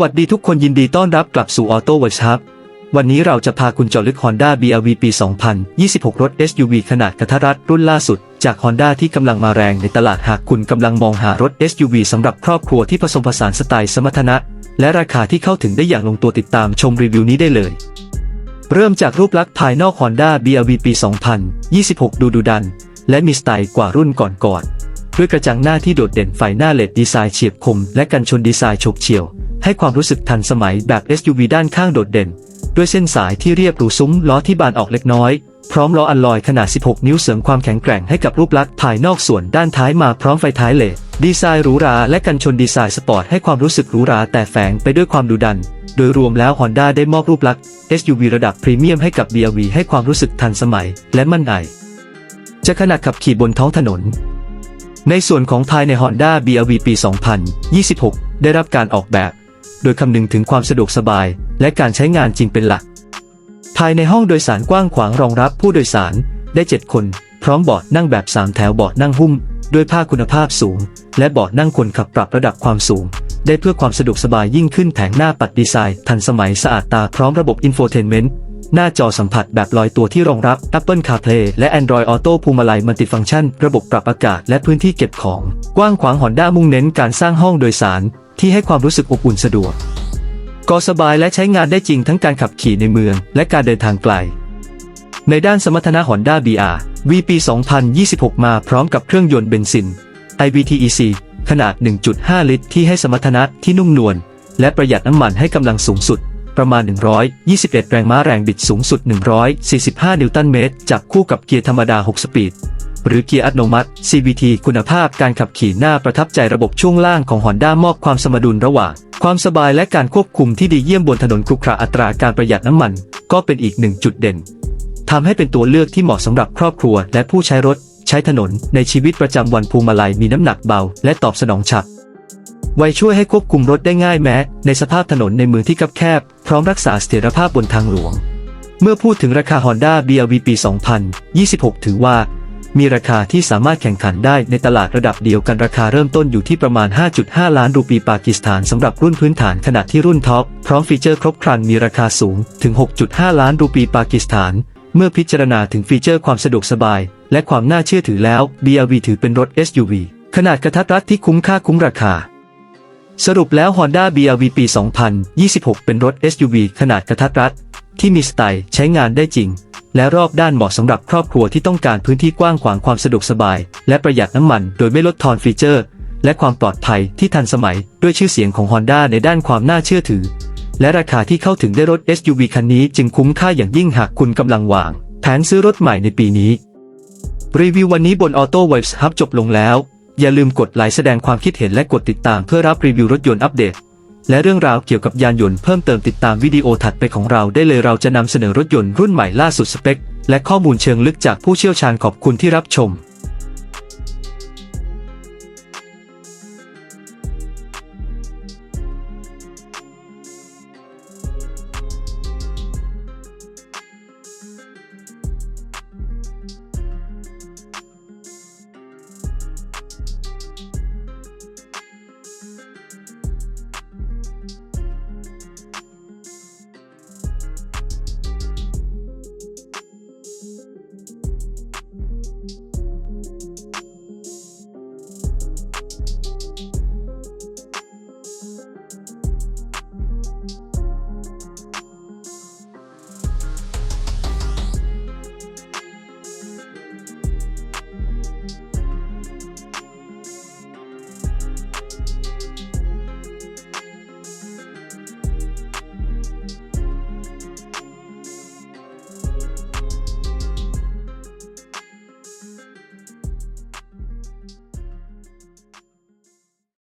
วัสดีทุกคนยินดีต้อนรับกลับสู่ Auto w a t c h วันนี้เราจะพาคุณเจาะลึก Honda BRV ปี 2026 รถ SUV ขนาดกระทัดรัดรุ่นล่าสุด จาก Honda ที่กำลังมาแรงในตลาดหากคุณกำลังมองหารถ SUV สำหรับครอบครัวที่ผสมผสานสไตล์สมรรถนะ และราคาที่เข้าถึงได้อย่างลงตัวติดตามชมรีวิวนี้ได้เลย เริ่มจากรูปลักษณ์ภายนอก Honda BRV ปี 2026 ดูดุดัน และมีสไตล์กว่ารุ่นก่อนๆด้วยกระจังหน้าที่โดดเด่นไฟหน้าเลดดีไซน์เฉียบคม และกันชนดีไซน์ฉกเฉี่ยว ให้ความรู้สึกทันสมัยแบบ SUV ด้านข้างโดดเด่น ด้วยเส้นสายที่เรียบหรูซุ้มล้อที่บานออกเล็กน้อย พร้อมล้ออัลลอยขนาด 16 นิ้วเสริมความแข็งแกร่งให้กับรูปลักษณ์ภายนอกส่วนด้านท้ายมาพร้อมไฟท้ายเลดดีไซน์หรูหราและกันชนดีไซน์สปอร์ตให้ความรู้สึกหรูหราแต่แฝงไปด้วยความดุดัน โดยรวมแล้ว Honda ได้มอบรูปลักษณ์ SUV ระดับพรีเมียมให้กับ BRV ให้ความรู้สึกทันสมัย และมั่นใจจะขนาดขับขี่บนท้องถนน ในส่วนของภายใน Honda BRV ปี 2026 ได้รับการออกแบบ โดยคำนึงถึงความสะดวกสบาย และการใช้งานจริงเป็นหลัก ภายในห้องโดยสารกว้างขวางรองรับผู้โดยสารได้ 7 คน พร้อมเบาะนั่งแบบ 3 แถวเบาะนั่งหุ้ม ด้วยผ้าคุณภาพสูง และเบาะนั่งคนขับปรับระดับความสูง ได้เพื่อความสะดวกสบายยิ่งขึ้นแผงหน้าปัดดีไซน์ ทันสมัยสะอาดตาพร้อมระบบอินโฟเทนเมนต์หน้าจอสัมผัสแบบลอยตัวที่รองรับ Apple CarPlay และ Android Auto ภูมิลัยมัลติฟังก์ชัน ระบบปรับอากาศและพื้นที่เก็บของ กว้างขวางหอนด้ามุ่งเน้นการสร้างห้องโดยสาร ที่ให้ความรู้สึกอบอุ่นสะดวกก็สบายและใช้งานได้จริงทั้งการขับขี่ในเมืองและการเดินทางไกล ในด้านสมรรถนะ Honda BR V ปี2026 มาพร้อมกับเครื่องยนต์เบนซิน IVTEC ขนาด 1.5 ลิตร ที่ให้สมรรถนะที่นุ่มนวลและประหยัดน้ำมันให้กำลังสูงสุด ประมาณ 121 แรงม้าแรงบิดสูงสุด 145 นิวตันเมตรจับคู่กับเกียร์ธรรมดา 6 สปีด หรือเกียร์อัตโนมัติ CVT คุณภาพการขับขี่น่าประทับใจระบบช่วงล่างของ Honda มอบความสมดุลระหว่างความสบายและการควบคุมที่ดีเยี่ยมบนถนนครุขระอัตราการประหยัดน้ำมัน ก็เป็นอีกหนึ่งจุดเด่นทำให้เป็นตัวเลือกที่เหมาะสำหรับครอบครัวและผู้ใช้รถ ใช้ถนนในชีวิตประจำวันภูมิลัยมีน้ำหนักเบา และตอบสนองฉับไว้ช่วยให้ควบคุมรถได้ง่ายแม้ ในสภาพถนนในเมืองที่คับแคบ พร้อมรักษาเสถียรภาพบนทางหลวง เมื่อพูดถึงราคา Honda BRV ปี 2026 ถือว่า มีราคาที่สามารถแข่งขันได้ในตลาดระดับเดียวกันราคาเริ่มต้นอยู่ที่ประมาณ 5.5 ล้านรูปีปากีสถานสำหรับรุ่นพื้นฐานขณะที่รุ่นท็อปพร้อมฟีเจอร์ครบครันมีราคาสูงถึง 6.5 ล้านรูปีปากีสถาน เมื่อพิจารณาถึงฟีเจอร์ความสะดวกสบาย และความน่าเชื่อถือแล้ว BRV ถือเป็นรถ SUV ขนาดกระทัดรัดที่คุ้มค่าคุ้มราคาสรุปแล้ว Honda BRV ปี 2026 เป็นรถ SUV ขนาดกระทัดรัด ที่มีสไตล์ใช้งานได้จริง และรอบด้านเหมาะสำหรับครอบครัวที่ต้องการพื้นที่กว้างขวางความสะดวกสบาย และประหยัดน้ำมันโดยไม่ลดทอนฟีเจอร์ และความปลอดภัยที่ทันสมัย ด้วยชื่อเสียงของ Honda ในด้านความน่าเชื่อถือ และราคาที่เข้าถึงได้รถ SUV คันนี้จึงคุ้มค่าอย่างยิ่งหากคุณกำลังวางแผนซื้อรถใหม่ในปีนี้ รีวิววันนี้บน Auto Waves Hub จบลงแล้ว อย่าลืมกดไลค์แสดงความคิดเห็นและกดติดตามเพื่อรับรีวิวรถยนต์อัปเดต และเรื่องราวเกี่ยวกับยานยนต์เพิ่มเติมติดตามวิดีโอถัดไปของเราได้เลยเราจะนำเสนอรถยนต์รุ่นใหม่ล่าสุดสเปค และข้อมูลเชิงลึกจากผู้เชี่ยวชาญขอบคุณที่รับชม